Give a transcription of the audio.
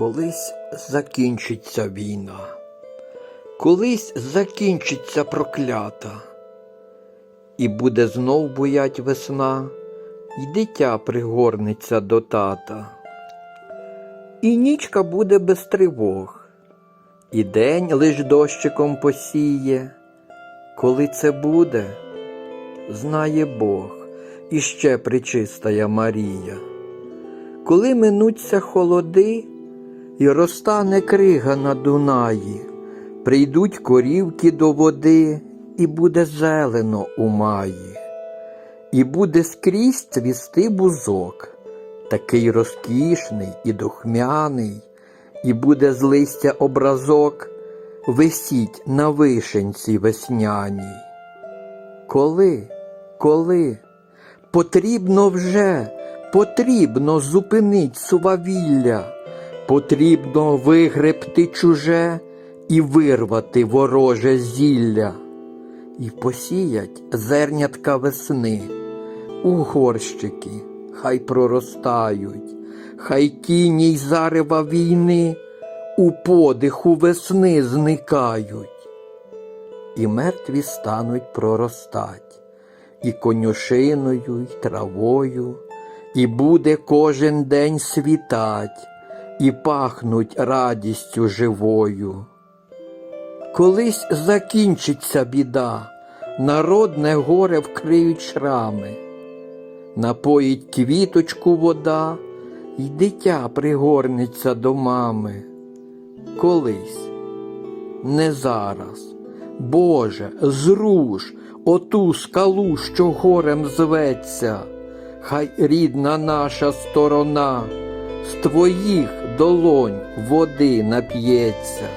Колись закінчиться війна, колись закінчиться проклята, і буде знов буять весна, і дитя пригорнеться до тата. І нічка буде без тривог, і день лиш дощиком посіє. Коли це буде, знає Бог і ще причистая Марія. Коли минуться холоди, і розтане крига на Дунаї, прийдуть корівки до води, і буде зелено у маї, і буде скрізь цвісти бузок, такий розкішний і духмяний, і буде з листя образок висіть на вишенці весняній. Коли, коли? Потрібно вже, потрібно зупинить сувавілля, потрібно вигребти чуже і вирвати вороже зілля, і посіять зернятка весни. У горщики, хай проростають, хай тіні й зарева війни у подиху весни зникають. І мертві стануть проростать, і конюшиною, й травою, і буде кожен день світать, і пахнуть радістю живою. Колись закінчиться біда, народне горе вкриють шрами, напоїть квіточку вода, й дитя пригорнеться до мами. Колись, не зараз. Боже, зруш оту скалу, що горем зветься, хай рідна наша сторона з твоїх долонь води нап'ється.